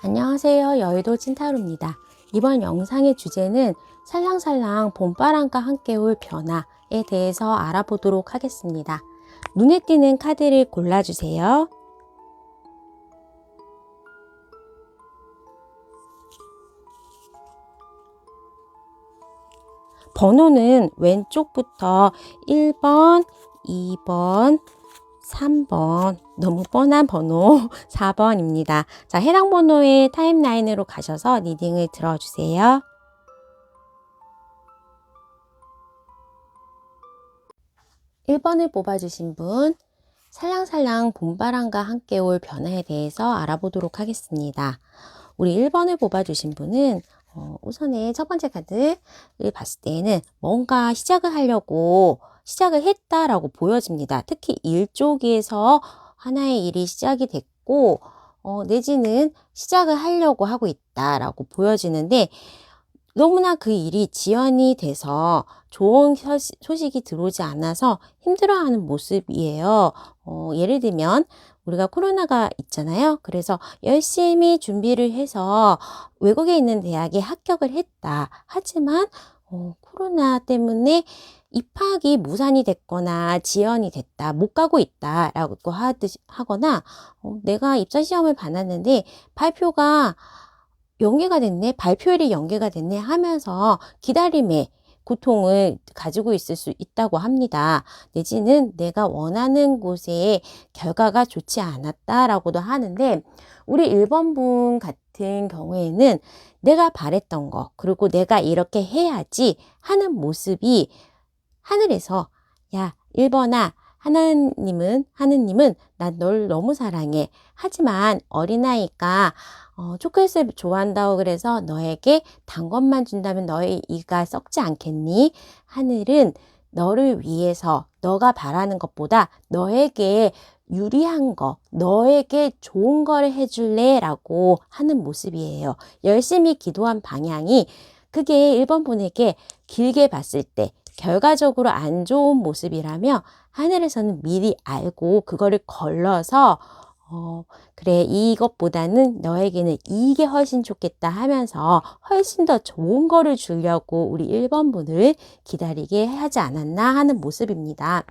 안녕하세요. 여의도 찐타로입니다. 이번 영상의 주제는 살랑살랑 봄바람과 함께 올 변화에 대해서 알아보도록 하겠습니다. 눈에 띄는 카드를 골라주세요. 번호는 왼쪽부터 1번, 2번, 3번, 너무 뻔한 번호 4번입니다. 자, 해당 번호의 타임라인으로 가셔서 리딩을 들어주세요. 일번을 뽑아주신 분, 살랑살랑 봄바람과 함께 올 변화에 대해서 알아보도록 하겠습니다. 우리 1번을 뽑아주신 분은 어, 우선에 첫 번째 카드를 봤을 때에는 뭔가 시작을 하려고 시작을 했다라고 보여집니다. 특히 일 쪽에서 하나의 일이 시작이 됐고, 어, 내지는 시작을 하려고 하고 있다라고 보여지는데, 너무나 그 일이 지연이 돼서 좋은 소식이 들어오지 않아서 힘들어하는 모습이에요. 어, 예를 들면, 우리가 코로나가 있잖아요. 그래서 열심히 준비를 해서 외국에 있는 대학에 합격을 했다. 하지만, 어, 코로나 때문에 입학이 무산이 됐거나 지연이 됐다, 못 가고 있다 라고 하듯이 하거나 어, 내가 입사 시험을 받았는데 발표가 연계가 됐네, 발표일이 연계가 됐네 하면서 기다림의 고통을 가지고 있을 수 있다고 합니다. 내지는 내가 원하는 곳에 결과가 좋지 않았다라고도 하는데 우리 1번 분 같은 경우에는 내가 바랬던 거 그리고 내가 이렇게 해야지 하는 모습이 하늘에서 야 1번아 하나님은 하느님은 난 널 너무 사랑해. 하지만 어린아이가 어, 초콜릿을 좋아한다고 그래서 너에게 단 것만 준다면 너의 이가 썩지 않겠니? 하늘은 너를 위해서 너가 바라는 것보다 너에게 유리한 거, 너에게 좋은 거를 해줄래? 라고 하는 모습이에요. 열심히 기도한 방향이 그게 1번 분에게 길게 봤을 때 결과적으로 안 좋은 모습이라며 하늘에서는 미리 알고 그거를 걸러서 어, 그래, 이것보다는 너에게는 이게 훨씬 좋겠다 하면서 훨씬 더 좋은 거를 주려고 우리 1번 분을 기다리게 하지 않았나 하는 모습입니다.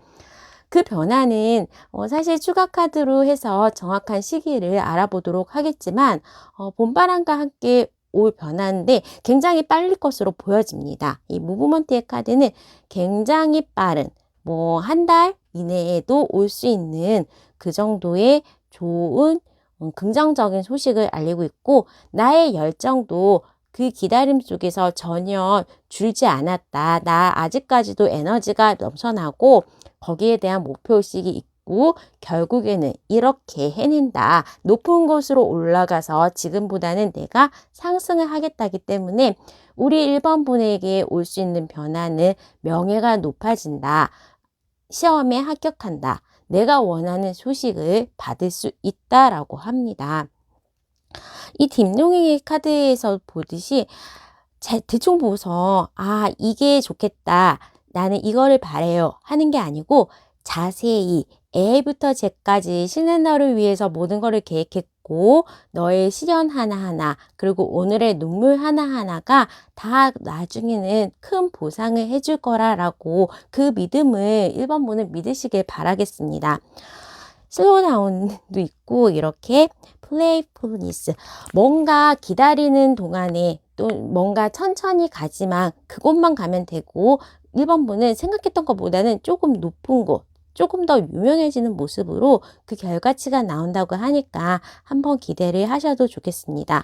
그 변화는 어, 사실 추가 카드로 해서 정확한 시기를 알아보도록 하겠지만 어, 봄바람과 함께 올 변화인데 굉장히 빨리 것으로 보여집니다. 이 무브먼트의 카드는 굉장히 빠른 뭐 한 달 이내에도 올 수 있는 그 정도의 좋은 음, 긍정적인 소식을 알리고 있고 나의 열정도 그 기다림 속에서 전혀 줄지 않았다. 나 아직까지도 에너지가 넘쳐나고 거기에 대한 목표의식이 있고 결국에는 이렇게 해낸다. 높은 곳으로 올라가서 지금보다는 내가 상승을 하겠다기 때문에 우리 1번 분에게 올 수 있는 변화는 명예가 높아진다. 시험에 합격한다. 내가 원하는 소식을 받을 수 있다라고 합니다. 이 딥롱이 카드에서 보듯이 자- 대충 보고서 아 이게 좋겠다 나는 이거를 바래요 하는 게 아니고 자세히 A부터 Z까지 쉬는 너를 위해서 모든 거를 계획했고 너의 시련 하나하나 그리고 오늘의 눈물 하나하나가 다 나중에는 큰 보상을 해줄 거라라고 그 믿음을 1번 분은 믿으시길 바라겠습니다. 슬로우다운도 있고 이렇게 플레이풀니스 뭔가 기다리는 동안에 또 뭔가 천천히 가지만 그곳만 가면 되고 1번 분은 생각했던 것보다는 조금 높은 곳 조금 더 유명해지는 모습으로 그 결과치가 나온다고 하니까 한번 기대를 하셔도 좋겠습니다.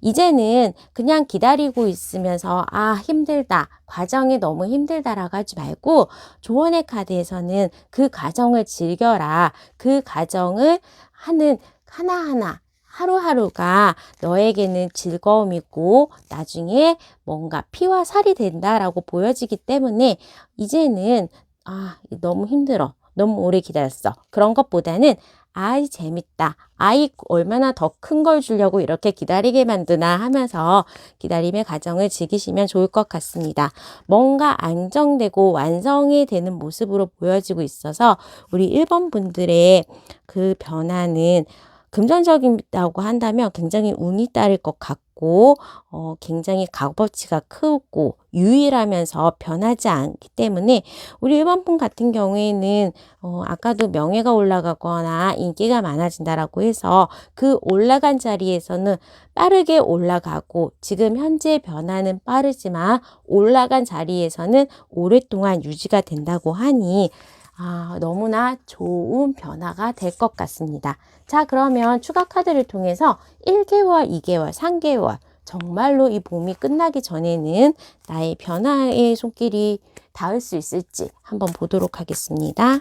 이제는 그냥 기다리고 있으면서 아 힘들다 과정이 너무 힘들다라고 하지 말고 조언의 카드에서는 그 과정을 즐겨라 그 과정을 하는 하나하나 하루하루가 너에게는 즐거움이고 나중에 뭔가 피와 살이 된다라고 보여지기 때문에 이제는 아 너무 힘들어 너무 오래 기다렸어 그런 것보다는 아이 재밌다 아이 얼마나 더 큰 걸 주려고 이렇게 기다리게 만드나 하면서 기다림의 과정을 즐기시면 좋을 것 같습니다. 뭔가 안정되고 완성이 되는 모습으로 보여지고 있어서 우리 1번 분들의 그 변화는 금전적이라고 한다면 굉장히 운이 따를 것 같고 어, 굉장히 값어치가 크고 유일하면서 변하지 않기 때문에 우리 1번 분 같은 경우에는 어, 아까도 명예가 올라가거나 인기가 많아진다라고 해서 그 올라간 자리에서는 빠르게 올라가고 지금 현재 변화는 빠르지만 올라간 자리에서는 오랫동안 유지가 된다고 하니 아, 너무나 좋은 변화가 될 것 같습니다. 자, 그러면 추가 카드를 통해서 1개월, 2개월, 3개월, 정말로 이 봄이 끝나기 전에는 나의 변화의 손길이 닿을 수 있을지 한번 보도록 하겠습니다.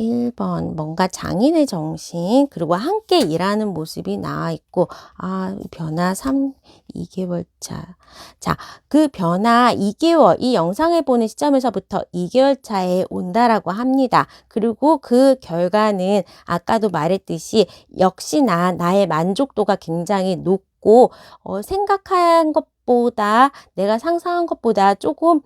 1번 뭔가 장인의 정신 그리고 함께 일하는 모습이 나와 있고 아 변화 3 2개월 차. 자, 그 변화 2개월 이 영상을 보는 시점에서부터 2개월 차에 온다라고 합니다. 그리고 그 결과는 아까도 말했듯이 역시나 나의 만족도가 굉장히 높고 어, 생각한 것보다 내가 상상한 것보다 조금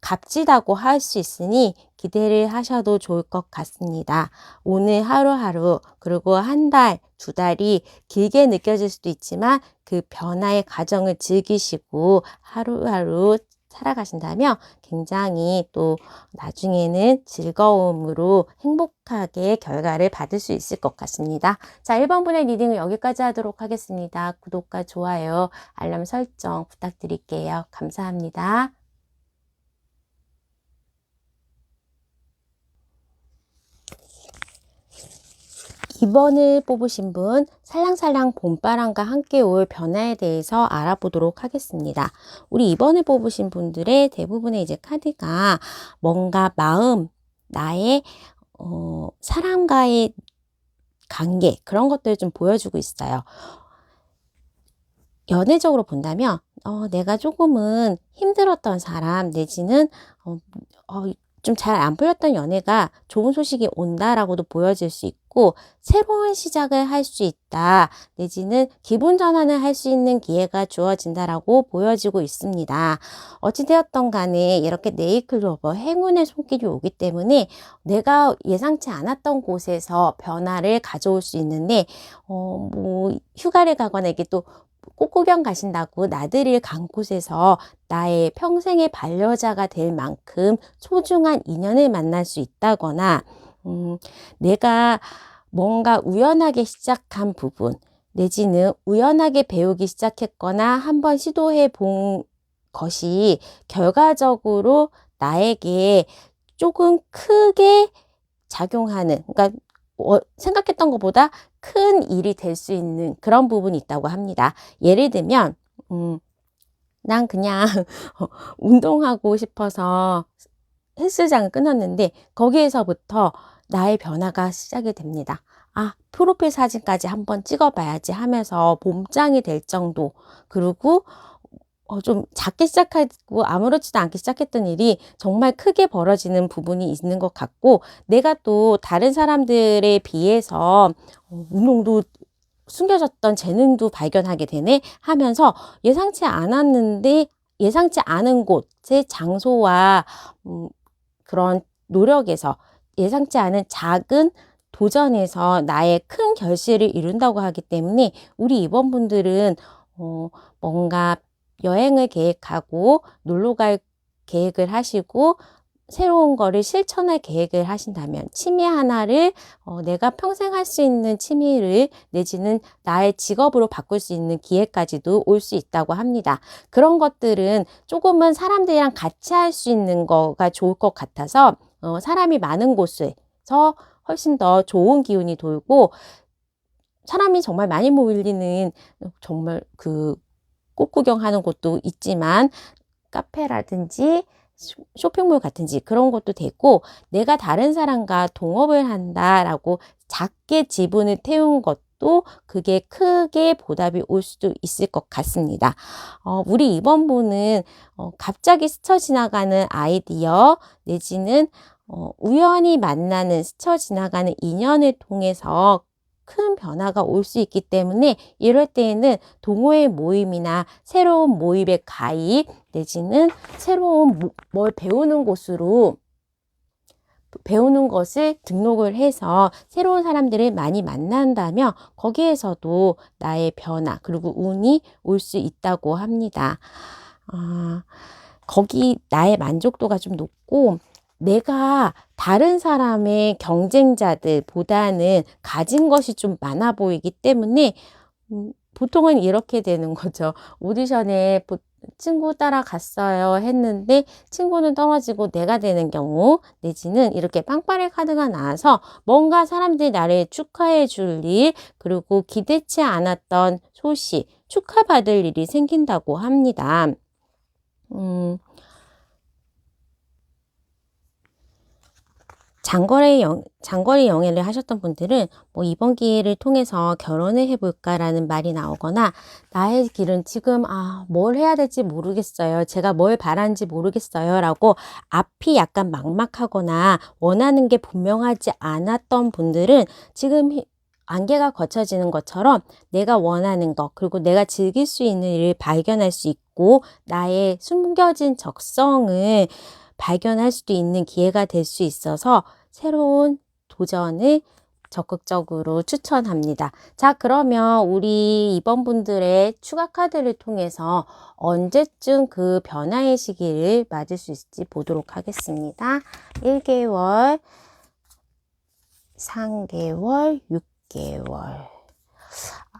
값지다고 할 수 있으니 기대를 하셔도 좋을 것 같습니다. 오늘 하루하루 그리고 한 달, 두 달이 길게 느껴질 수도 있지만 그 변화의 과정을 즐기시고 하루하루 살아가신다면 굉장히 또 나중에는 즐거움으로 행복하게 결과를 받을 수 있을 것 같습니다. 자, 1번 분의 리딩을 여기까지 하도록 하겠습니다. 구독과 좋아요, 알람 설정 부탁드릴게요. 감사합니다. 이번을 뽑으신 분 살랑살랑 봄바람과 함께 올 변화에 대해서 알아보도록 하겠습니다. 우리 2번을 뽑으신 분들의 대부분의 이제 카드가 뭔가 마음, 나의 어, 사람과의 관계 그런 것들을 좀 보여주고 있어요. 연애적으로 본다면 어, 내가 조금은 힘들었던 사람 내지는 어, 어, 좀 잘 안 풀렸던 연애가 좋은 소식이 온다라고도 보여질 수 있고 새로운 시작을 할 수 있다 내지는 기분 전환을 할 수 있는 기회가 주어진다라고 보여지고 있습니다. 어찌되었던 간에 이렇게 네이클로버 행운의 손길이 오기 때문에 내가 예상치 않았던 곳에서 변화를 가져올 수 있는데 어, 뭐 휴가를 가거나 이게 또 꽃구경 가신다고 나들이를 간 곳에서 나의 평생의 반려자가 될 만큼 소중한 인연을 만날 수 있다거나, 음, 내가 뭔가 우연하게 시작한 부분, 내지는 우연하게 배우기 시작했거나 한번 시도해 본 것이 결과적으로 나에게 조금 크게 작용하는, 그러니까 어, 생각했던 것보다 큰 일이 될 수 있는 그런 부분이 있다고 합니다. 예를 들면, 음, 난 그냥 운동하고 싶어서 헬스장을 끊었는데 거기에서부터 나의 변화가 시작이 됩니다. 아, 프로필 사진까지 한번 찍어봐야지 하면서 몸짱이 될 정도. 그리고 어, 좀 작게 시작하고 아무렇지도 않게 시작했던 일이 정말 크게 벌어지는 부분이 있는 것 같고 내가 또 다른 사람들에 비해서 어, 운동도 숨겨졌던 재능도 발견하게 되네 하면서 예상치 않았는데 예상치 않은 곳의 장소와 음, 그런 노력에서 예상치 않은 작은 도전에서 나의 큰 결실을 이룬다고 하기 때문에 우리 이번 분들은 어, 뭔가 여행을 계획하고 놀러 갈 계획을 하시고 새로운 거를 실천할 계획을 하신다면 취미 하나를 어, 내가 평생 할 수 있는 취미를 내지는 나의 직업으로 바꿀 수 있는 기회까지도 올 수 있다고 합니다. 그런 것들은 조금은 사람들이랑 같이 할 수 있는 거가 좋을 것 같아서 어, 사람이 많은 곳에서 훨씬 더 좋은 기운이 돌고 사람이 정말 많이 몰리는 정말 그 꽃구경하는 곳도 있지만 카페라든지 쇼핑몰 같은지 그런 것도 되고 내가 다른 사람과 동업을 한다라고 작게 지분을 태운 것도 그게 크게 보답이 올 수도 있을 것 같습니다. 어, 우리 이번 분은 어, 갑자기 스쳐 지나가는 아이디어 내지는 어, 우연히 만나는 스쳐 지나가는 인연을 통해서 큰 변화가 올 수 있기 때문에 이럴 때에는 동호회 모임이나 새로운 모임에 가입 내지는 새로운 뭘 배우는 곳으로 배우는 것을 등록을 해서 새로운 사람들을 많이 만난다면 거기에서도 나의 변화 그리고 운이 올 수 있다고 합니다. 아, 거기 나의 만족도가 좀 높고 내가 다른 사람의 경쟁자들보다는 가진 것이 좀 많아 보이기 때문에 음, 보통은 이렇게 되는 거죠. 오디션에 보- 친구 따라갔어요 했는데 친구는 떨어지고 내가 되는 경우 내지는 이렇게 빵빠레 카드가 나와서 뭔가 사람들이 나를 축하해 줄 일 그리고 기대치 않았던 소식 축하받을 일이 생긴다고 합니다. 음, 장거리 영, 장거리 연애를 하셨던 분들은 뭐 이번 기회를 통해서 결혼을 해볼까라는 말이 나오거나 나의 길은 지금 아, 뭘 해야 될지 모르겠어요. 제가 뭘 바라는지 모르겠어요. 라고 앞이 약간 막막하거나 원하는 게 분명하지 않았던 분들은 지금 히- 안개가 거쳐지는 것처럼 내가 원하는 것, 그리고 내가 즐길 수 있는 일을 발견할 수 있고 나의 숨겨진 적성을 발견할 수도 있는 기회가 될 수 있어서 새로운 도전을 적극적으로 추천합니다. 자, 그러면 우리 이번 분들의 추가 카드를 통해서 언제쯤 그 변화의 시기를 맞을 수 있을지 보도록 하겠습니다. 1개월, 3개월, 6개월.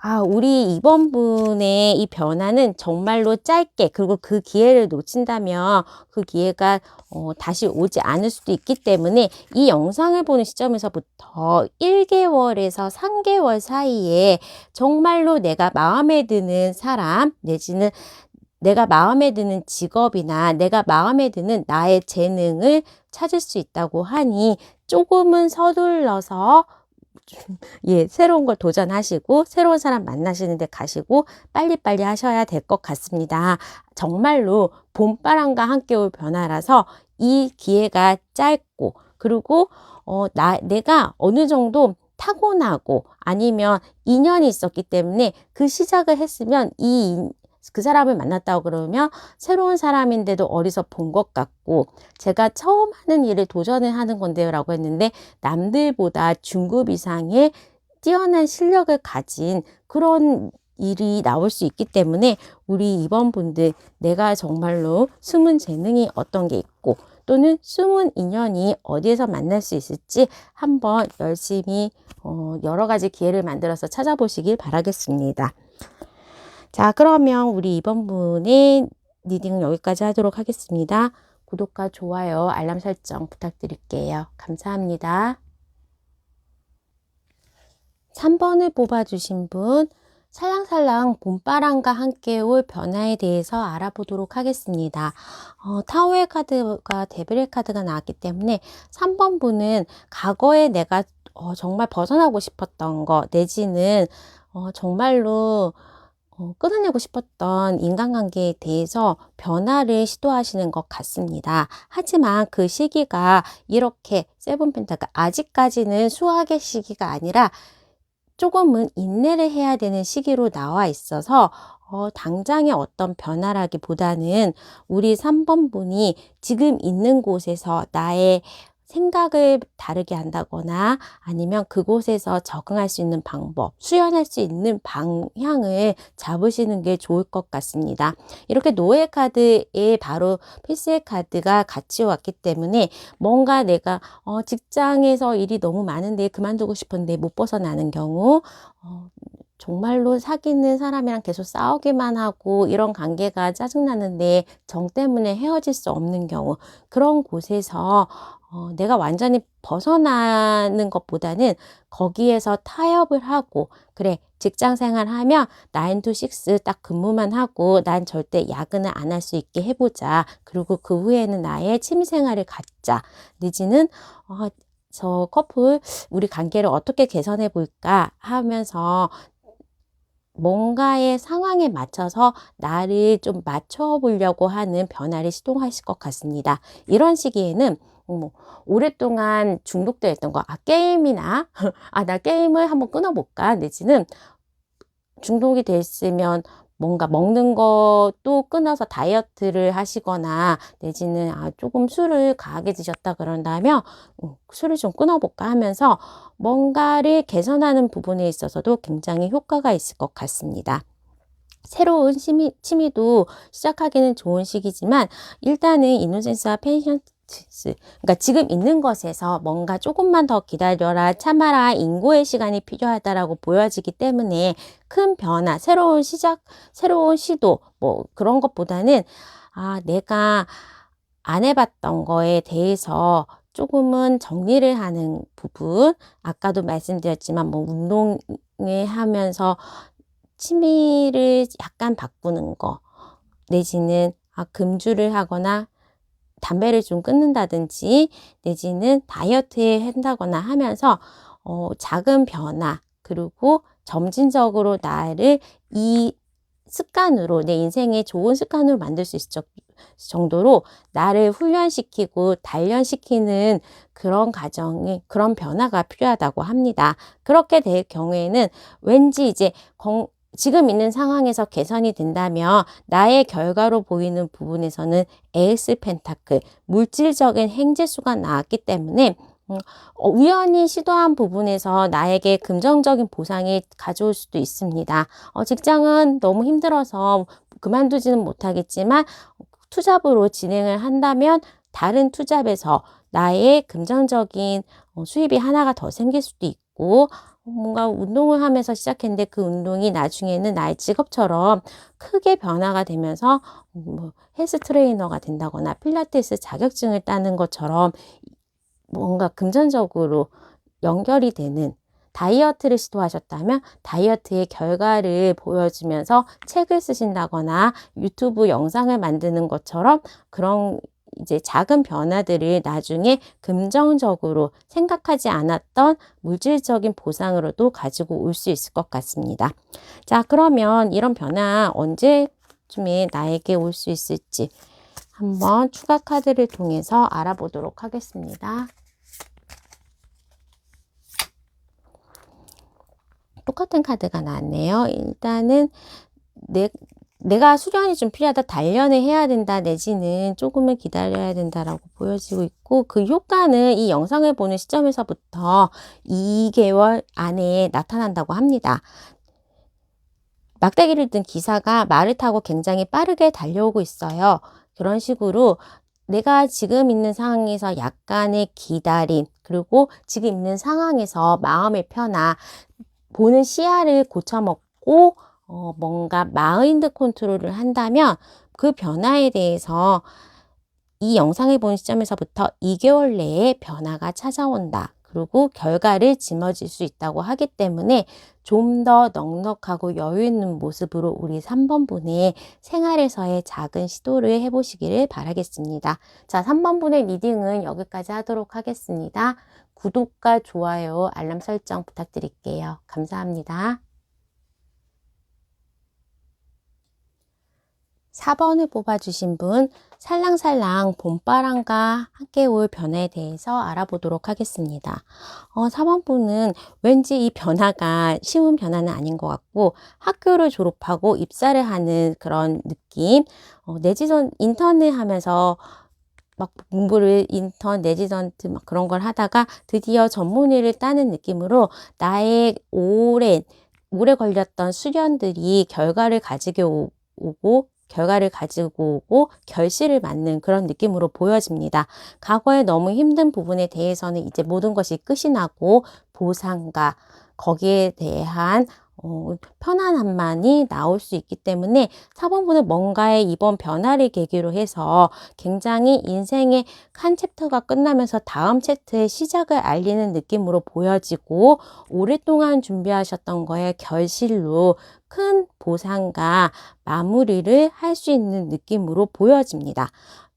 아, 우리 이번 분의 이 변화는 정말로 짧게, 그리고 그 기회를 놓친다면 그 기회가 어, 다시 오지 않을 수도 있기 때문에 이 영상을 보는 시점에서부터 1개월에서 3개월 사이에 정말로 내가 마음에 드는 사람, 내지는 내가 마음에 드는 직업이나 내가 마음에 드는 나의 재능을 찾을 수 있다고 하니 조금은 서둘러서 예, 새로운 걸 도전하시고 새로운 사람 만나시는 데 가시고 빨리빨리 하셔야 될 것 같습니다. 정말로 봄바람과 함께 올 변화라서 이 기회가 짧고 그리고 어, 나, 내가 어느 정도 타고나고 아니면 인연이 있었기 때문에 그 시작을 했으면 이, 인- 그 사람을 만났다고 그러면 새로운 사람인데도 어디서 본 것 같고 제가 처음 하는 일을 도전을 하는 건데요 라고 했는데 남들보다 중급 이상의 뛰어난 실력을 가진 그런 일이 나올 수 있기 때문에 우리 이번 분들 내가 정말로 숨은 재능이 어떤 게 있고 또는 숨은 인연이 어디에서 만날 수 있을지 한번 열심히 어, 여러 가지 기회를 만들어서 찾아보시길 바라겠습니다. 자, 그러면 우리 이번 분의 리딩은 여기까지 하도록 하겠습니다. 구독과 좋아요, 알람 설정 부탁드릴게요. 감사합니다. 3번을 뽑아주신 분, 살랑살랑 봄바람과 함께 올 변화에 대해서 알아보도록 하겠습니다. 어, 타오의 카드가 데빌의 카드가 나왔기 때문에 3번 분은 과거에 내가 어, 정말 벗어나고 싶었던 거, 내지는 어, 정말로 어, 끊어내고 싶었던 인간관계에 대해서 변화를 시도하시는 것 같습니다. 하지만 그 시기가 이렇게 세븐 펜타가 아직까지는 수학의 시기가 아니라 조금은 인내를 해야 되는 시기로 나와 있어서 어, 당장의 어떤 변화라기보다는 우리 3번 분이 지금 있는 곳에서 나의 생각을 다르게 한다거나 아니면 그곳에서 적응할 수 있는 방법, 수연할 수 있는 방향을 잡으시는 게 좋을 것 같습니다. 이렇게 노예 카드에 바로 필수의 카드가 같이 왔기 때문에 뭔가 내가 어, 직장에서 일이 너무 많은데 그만두고 싶은데 못 벗어나는 경우 어, 정말로 사귀는 사람이랑 계속 싸우기만 하고 이런 관계가 짜증나는데 정 때문에 헤어질 수 없는 경우 그런 곳에서 어, 내가 완전히 벗어나는 것보다는 거기에서 타협을 하고 그래 직장 생활하면 9 to 6딱 근무만 하고 난 절대 야근을 안 할 수 있게 해보자 그리고 그 후에는 나의 취미 생활을 갖자 내지는 어, 저 커플 우리 관계를 어떻게 개선해 볼까 하면서 뭔가의 상황에 맞춰서 나를 좀 맞춰 보려고 하는 변화를 시도하실 것 같습니다. 이런 시기에는 뭐 오랫동안 중독되어 있던 거, 아, 게임이나, 아, 나 게임을 한번 끊어볼까? 내지는 중독이 됐으면 뭔가 먹는 것도 끊어서 다이어트를 하시거나 내지는 아 조금 술을 과하게 드셨다 그런다면 음, 술을 좀 끊어볼까 하면서 뭔가를 개선하는 부분에 있어서도 굉장히 효과가 있을 것 같습니다. 새로운 취미, 취미도 시작하기는 좋은 시기지만 일단은 이노센스와 페이션스 그러니까 지금 있는 것에서 뭔가 조금만 더 기다려라 참아라 인고의 시간이 필요하다라고 보여지기 때문에 큰 변화 새로운 시작 새로운 시도 뭐 그런 것보다는 아 내가 안 해봤던 거에 대해서 조금은 정리를 하는 부분 아까도 말씀드렸지만 뭐 운동을 하면서 취미를 약간 바꾸는 거 내지는 아, 금주를 하거나 담배를 좀 끊는다든지 내지는 다이어트에 한다거나 하면서 어, 작은 변화 그리고 점진적으로 나를 이 습관으로 내 인생의 좋은 습관으로 만들 수 있을 정도로 나를 훈련시키고 단련시키는 그런 과정이 그런 변화가 필요하다고 합니다. 그렇게 될 경우에는 왠지 이제 건, 지금 있는 상황에서 개선이 된다면 나의 결과로 보이는 부분에서는 에이스 펜타클 물질적인 행재수가 나왔기 때문에 음, 어, 우연히 시도한 부분에서 나에게 긍정적인 보상이 가져올 수도 있습니다. 어, 직장은 너무 힘들어서 그만두지는 못하겠지만 투잡으로 진행을 한다면 다른 투잡에서 나의 긍정적인 어, 수입이 하나가 더 생길 수도 있고 뭔가 운동을 하면서 시작했는데 그 운동이 나중에는 나의 직업처럼 크게 변화가 되면서 뭐 헬스 트레이너가 된다거나 필라테스 자격증을 따는 것처럼 뭔가 금전적으로 연결이 되는 다이어트를 시도하셨다면 다이어트의 결과를 보여주면서 책을 쓰신다거나 유튜브 영상을 만드는 것처럼 그런 이제 작은 변화들을 나중에 긍정적으로 생각하지 않았던 물질적인 보상으로도 가지고 올 수 있을 것 같습니다. 자, 그러면 이런 변화 언제쯤에 나에게 올 수 있을지 한번 추가 카드를 통해서 알아보도록 하겠습니다. 똑같은 카드가 나왔네요. 일단은 내, 내가 수련이 좀 필요하다, 단련을 해야 된다, 내지는 조금은 기다려야 된다라고 보여지고 있고, 그 효과는 이 영상을 보는 시점에서부터 2개월 안에 나타난다고 합니다. 막대기를 든 기사가 말을 타고 굉장히 빠르게 달려오고 있어요. 그런 식으로 내가 지금 있는 상황에서 약간의 기다림, 그리고 지금 있는 상황에서 마음의 편화, 보는 시야를 고쳐먹고 어, 뭔가 마인드 컨트롤을 한다면 그 변화에 대해서 이 영상을 본 시점에서부터 2개월 내에 변화가 찾아온다. 그리고 결과를 짊어질 수 있다고 하기 때문에 좀 더 넉넉하고 여유 있는 모습으로 우리 3번 분의 생활에서의 작은 시도를 해보시기를 바라겠습니다. 자, 3번 분의 리딩은 여기까지 하도록 하겠습니다. 구독과 좋아요, 알람 설정 부탁드릴게요. 감사합니다. 4번을 뽑아주신 분 살랑살랑 봄바람과 함께 올 변화에 대해서 알아보도록 하겠습니다. 어, 4번 분은 왠지 이 변화가 쉬운 변화는 아닌 것 같고 학교를 졸업하고 입사를 하는 그런 느낌 어, 내지선 인턴을 하면서 막 공부를 인턴 레지던트 막 그런 걸 하다가 드디어 전문의를 따는 느낌으로 나의 오랜 오래 걸렸던 수련들이 결과를 가지고 오고 결과를 가지고 오고 결실을 맞는 그런 느낌으로 보여집니다. 과거에 너무 힘든 부분에 대해서는 이제 모든 것이 끝이 나고 보상과 거기에 대한 어, 편안함만이 나올 수 있기 때문에 4번분은 뭔가의 이번 변화를 계기로 해서 굉장히 인생의 한 챕터가 끝나면서 다음 챕터의 시작을 알리는 느낌으로 보여지고 오랫동안 준비하셨던 거에 결실로 큰 보상과 마무리를 할 수 있는 느낌으로 보여집니다.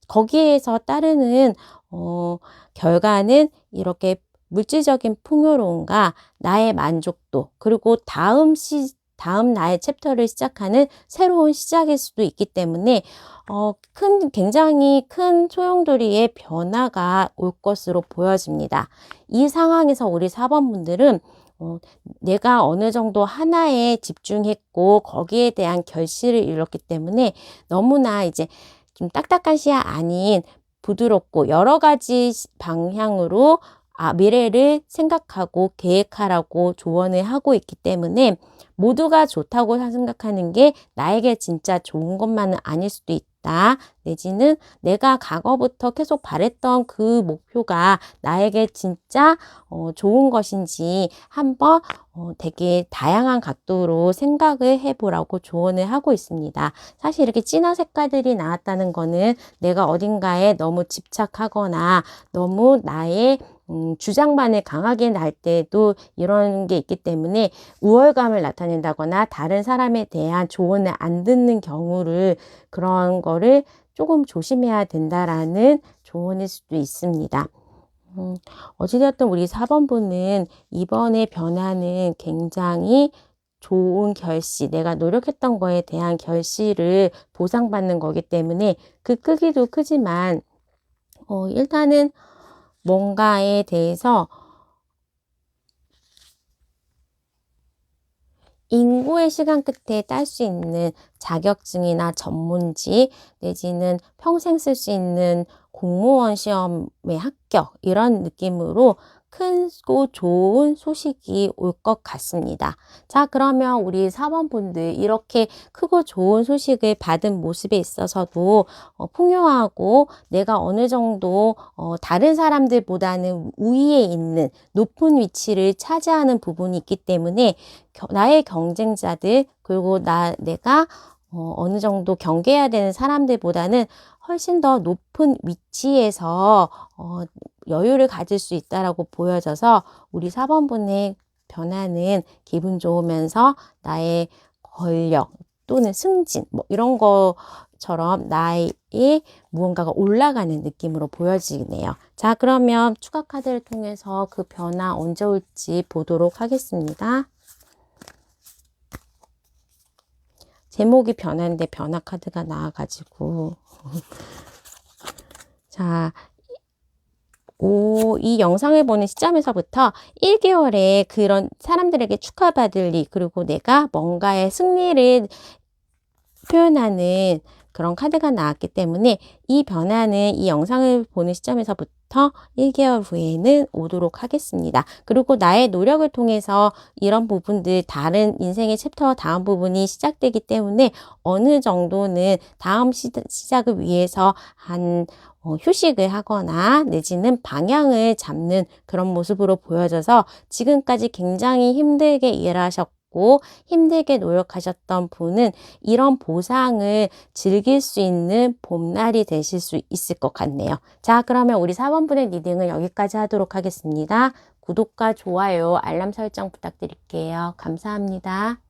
거기에서 따르는 어, 결과는 이렇게 물질적인 풍요로움과 나의 만족도, 그리고 다음 시, 다음 나의 챕터를 시작하는 새로운 시작일 수도 있기 때문에, 어, 큰, 굉장히 큰 소용돌이의 변화가 올 것으로 보여집니다. 이 상황에서 우리 4번 분들은 어, 내가 어느 정도 하나에 집중했고 거기에 대한 결실을 이뤘기 때문에 너무나 이제 좀 딱딱한 시야 아닌 부드럽고 여러 가지 시- 방향으로 아, 미래를 생각하고 계획하라고 조언을 하고 있기 때문에 모두가 좋다고 생각하는 게 나에게 진짜 좋은 것만은 아닐 수도 있다. 내지는 내가 과거부터 계속 바랬던 그 목표가 나에게 진짜 어, 좋은 것인지 한번 어, 되게 다양한 각도로 생각을 해보라고 조언을 하고 있습니다. 사실 이렇게 진한 색깔들이 나왔다는 거는 내가 어딘가에 너무 집착하거나 너무 나의 음, 주장만을 강하게 날 때도 이런 게 있기 때문에 우월감을 나타낸다거나 다른 사람에 대한 조언을 안 듣는 경우를 그런 거를 조금 조심해야 된다라는 조언일 수도 있습니다. 음, 어찌되었든 우리 4번 분은 이번에 변화는 굉장히 좋은 결실, 내가 노력했던 거에 대한 결실을 보상받는 거기 때문에 그 크기도 크지만, 어, 일단은 뭔가에 대해서 인고의 시간 끝에 딸 수 있는 자격증이나 전문직 내지는 평생 쓸 수 있는 공무원 시험의 합격 이런 느낌으로 크고 좋은 소식이 올 것 같습니다. 자, 그러면 우리 사원분들 이렇게 크고 좋은 소식을 받은 모습에 있어서도 어, 풍요하고 내가 어느 정도 어, 다른 사람들보다는 우위에 있는 높은 위치를 차지하는 부분이 있기 때문에 겨- 나의 경쟁자들 그리고 나 내가 어, 어느 정도 경계해야 되는 사람들보다는 훨씬 더 높은 위치에서 어, 여유를 가질 수 있다라고 보여져서 우리 4번분의 변화는 기분 좋으면서 나의 권력 또는 승진 뭐 이런 것처럼 나의 무언가가 올라가는 느낌으로 보여지네요. 자, 그러면 추가 카드를 통해서 그 변화 언제 올지 보도록 하겠습니다. 제목이 변화인데 변화 카드가 나와가지고 자, 오, 이 영상을 보는 시점에서부터 1개월에 그런 사람들에게 축하받을 일, 그리고 내가 뭔가의 승리를 표현하는 그런 카드가 나왔기 때문에 이 변화는 이 영상을 보는 시점에서부터 1개월 후에는 오도록 하겠습니다. 그리고 나의 노력을 통해서 이런 부분들 다른 인생의 챕터 다음 부분이 시작되기 때문에 어느 정도는 다음 시, 시작을 위해서 한 어, 휴식을 하거나 내지는 방향을 잡는 그런 모습으로 보여져서 지금까지 굉장히 힘들게 일하셨고 힘들게 노력하셨던 분은 이런 보상을 즐길 수 있는 봄날이 되실 수 있을 것 같네요. 자, 그러면 우리 4번분의 리딩을 여기까지 하도록 하겠습니다. 구독과 좋아요, 알람 설정 부탁드릴게요. 감사합니다.